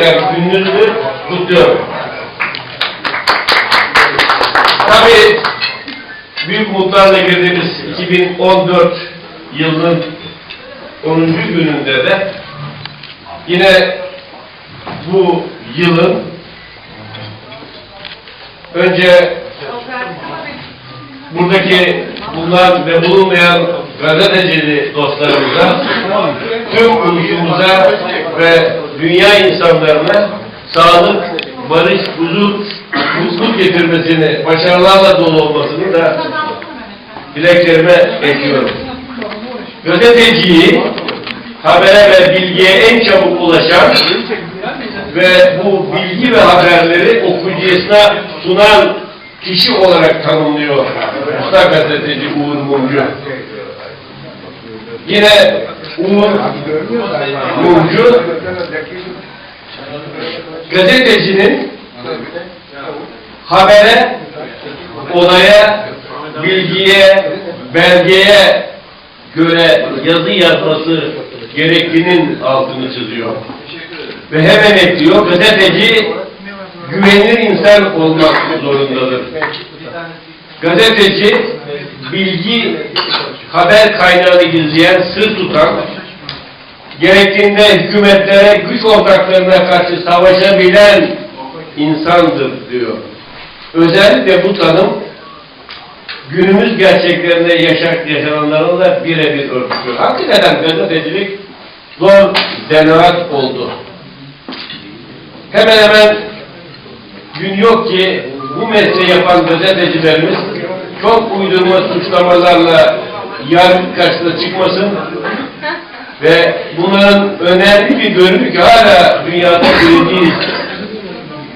Gazeteciler Gününüzü kutluyorum. Tabii büyük umutlarla girdiğimiz 2014 yılının 10. gününde de yine bu yılın önce buradaki bulunan ve bulunmayan gazeteci dostlarımıza, tüm ülkemize ve dünya insanlarına sağlık, barış, huzur, mutluluk getirmesini, başarılarla dolu olmasını da dileklerime ekliyorum. Gazeteciyi habere ve bilgiye en çabuk ulaşan ve bu bilgi ve haberleri okuyucusuna sunan kişi olarak tanımlıyor usta gazeteci Uğur Mumcu. Yine Uğur Mumcu gazetecinin habere, olaya, bilgiye, belgeye göre yazı yazması gerektiğinin altını çiziyor. Ve hemen ekliyor, gazeteci güvenilir insan olmak zorundadır. Gazeteci, bilgi, haber kaynağını gizleyen, sır tutan, gerektiğinde hükümetlere, güç ortaklarına karşı savaşabilen insandır diyor. Özellikle bu tanım günümüz gerçeklerinde yaşak yaşananlarla birebir örtüşüyor. Hakikaten gazetecilik zor denaat oldu. Hemen hemen gün yok ki bu mesleği yapan gazetecilerimiz çok uydurma suçlamalarla yargı karşısına çıkmasın ve bunların önemli bir bölümü ki hala dünyada birinciyiz.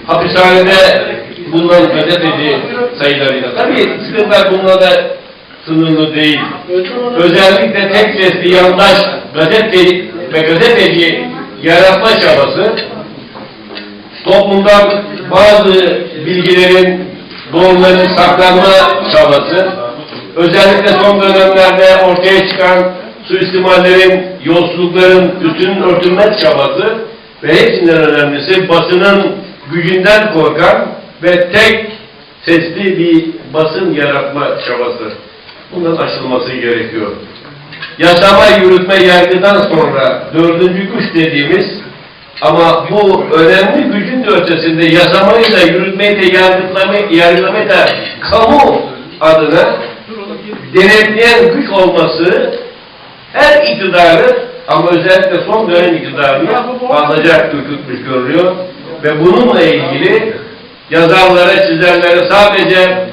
Hapishanede bulunan gazeteci sayılarıyla. Tabii sıkıntılar bununla da sınırlı değil. Özellikle tek sesli yandaş gazete ve gazeteci yaratma çabası toplumdan bazı bilgilerin doğruların saklanma çabası özellikle son dönemlerde ortaya çıkan suistimallerin, yolsuzlukların üstünün örtülme çabası ve hepsinden önemlisi basının gücünden korkan ve tek sesli bir basın yaratma çabası. Bunun aşılması gerekiyor. Yasama, yürütme, yargıdan sonra dördüncü güç dediğimiz ama bu önemli gücün de ötesinde yasamayı da, yürütmeyi de, yargılamayı, yargılamayı da kamu adına denetleyen güç olması her iktidarı ama özellikle son dönem iktidarını fazlaca ürkütmüş görülüyor. Ve bununla ilgili yazarlara, çizerlere sadece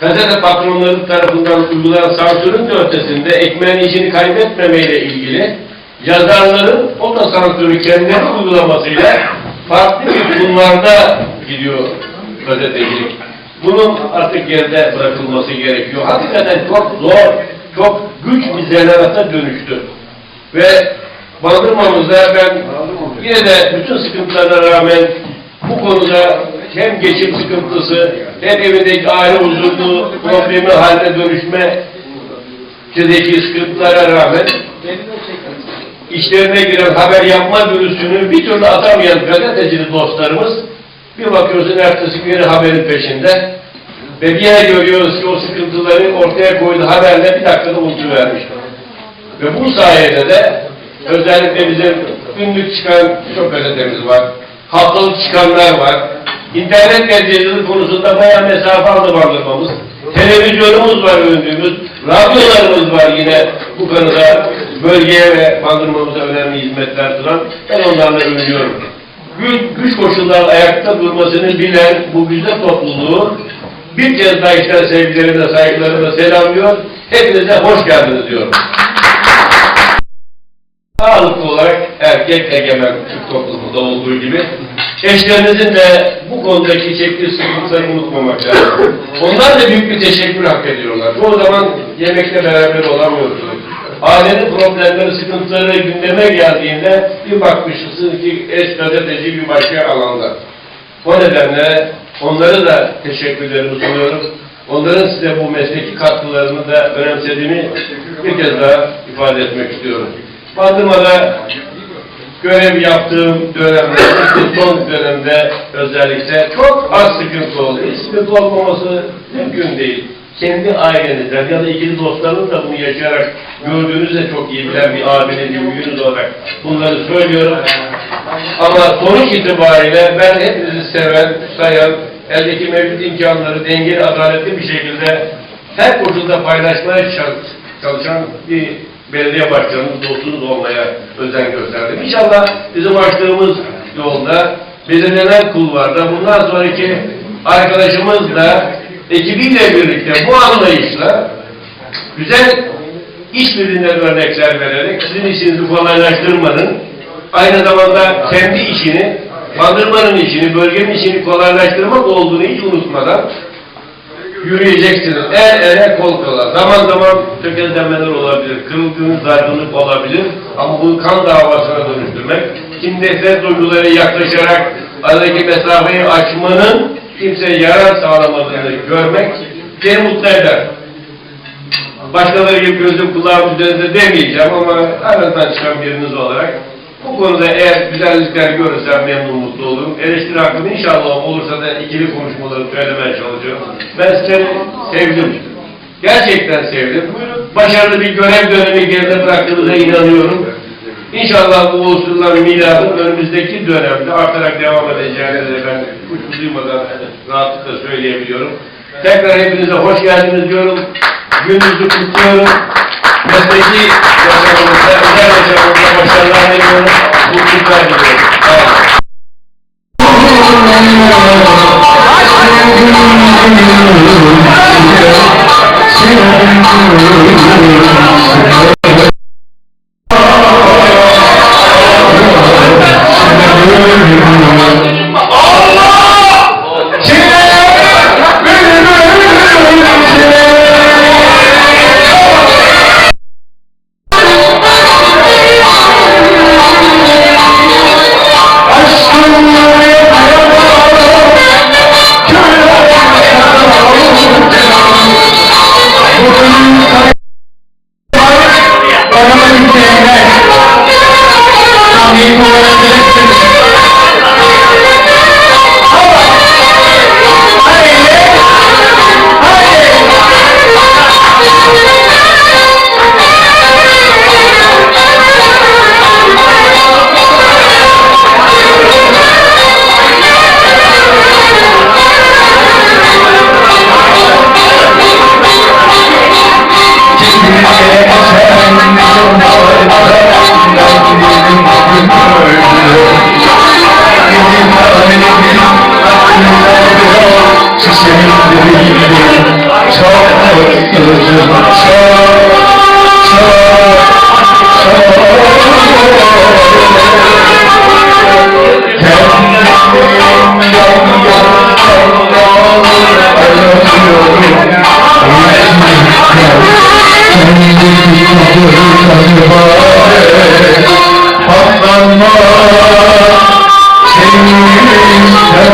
gazete patronları tarafından uygulanan sansürün de ötesinde ekmeğin işini kaybetmemeyle ilgili yazarların o kendileri uygulamasıyla farklı bir konularda gidiyor gazetecilik. Bunun artık geride bırakılması gerekiyor. Hakikaten çok zor, çok güç bir zanaata dönüştü. Ve Bandırmamızda ben yine de bütün sıkıntılara rağmen bu konuda hem geçim sıkıntısı hem evindeki aile huzurlu problemi haline dönüşme sıkıntılara rağmen işlerine giren haber yapma virüsünü bir türlü atamayan gazeteci dostlarımız bir bakıyorsun ertesi gün yine haberin peşinde ve bir yere görüyoruz ki o sıkıntıları ortaya koyduğu haberle bir dakikada unutuvermiş. Ve bu sayede de özellikle bizim günlük çıkan çok gazetemiz var. Haftalık çıkanlar var. İnternet gazetecilik konusunda bayağı mesafe aldı bandırmamız. Televizyonumuz var övündüğümüz. Radyolarımız var yine bu konuda bölgeye ve bandırmamıza önemli hizmetler sunan. Ben onlarla övünüyorum. Güç, güç koşullar ayakta durmasını bilen bu güzel topluluğu bir kez daha işte sevgilerimle, saygılarımla selamlıyor. Hepinize hoş geldiniz diyorum. Sağlıklı olarak erkek egemen Türk toplumunda olduğu gibi eşlerinizin de bu konudaki çektiği sıkıntıları unutmamak lazım. Onlar da büyük bir teşekkür hak ediyorlar. Çoğu zaman yemekte beraber olamıyorsunuz. Ailenin problemleri, sıkıntıları gündeme geldiğinde bir bakmışsınız ki eş gazeteci bir başka alanda. O nedenle onları da teşekkürlerimi sunuyorum. Onların size bu mesleki katkılarını da önemsediğini bir kez daha ifade etmek istiyorum. Bandırma'da görev yaptığım dönemde, son dönemde özellikle çok az sıkıntı oldu. Hiç sıkıntı olmaması mümkün değil. Kendi ailenizden ya da ikili dostlarınız da bunu yaşayarak gördüğünüz de çok iyi bilen bir abinin, bir büyüğünüz olarak bunları söylüyorum. Ama sonuç itibariyle ben hepinizi seven, sayan, eldeki mevcut imkanları dengeli, adaletli bir şekilde her koşulda paylaşmaya çalış- çalışan bir belediye başkanımız, dostunuz olmaya özen gösterdim. İnşallah bizim açtığımız yolda belirlenen kulvarda bundan sonraki arkadaşımız da ekibiyle birlikte bu anlayışla güzel işbirliğinden örnekler vererek sizin işinizi kolaylaştırmanın, aynı zamanda kendi işini, bandırmanın işini, bölgenin işini kolaylaştırmak olduğunu hiç unutmadan yürüyeceksiniz. El ele kol kola. Zaman zaman tökezlenmeler olabilir, kırılgınlık, dargınlık olabilir ama bunu kan davasına dönüştürmek, kimdese duygulara yaklaşarak aradaki mesafeyi açmanın kimseye yarar sağlamadığını görmek beni mutlu eder. Başkaları gibi gözüm kulağım üzerinde demeyeceğim ama aranızdan çıkan biriniz olarak bu konuda eğer güzellikler görürsem memnun mutlu olurum. Eleştiri hakkım inşallah olursa da ikili konuşmaları söylemeye çalışıyorum. Ben sizleri sevdim. Gerçekten sevdim. Başarılı bir görev dönemi geride bıraktığınıza inanıyorum. İnşallah bu unsurların miladın önümüzdeki dönemde artarak devam edeceğine de ben duymadan rahatlıkla söyleyebiliyorum. Tekrar hepinize hoş geldiniz diyorum. Gününüzü kutluyorum. mesleki yaşamımızda özellikle burada başarılar diliyorum. Mutluluklar diliyorum. Evet. Denizlerim çok mutluyum çok çok çok Allah'ım, Allah'ım, Allah'ım,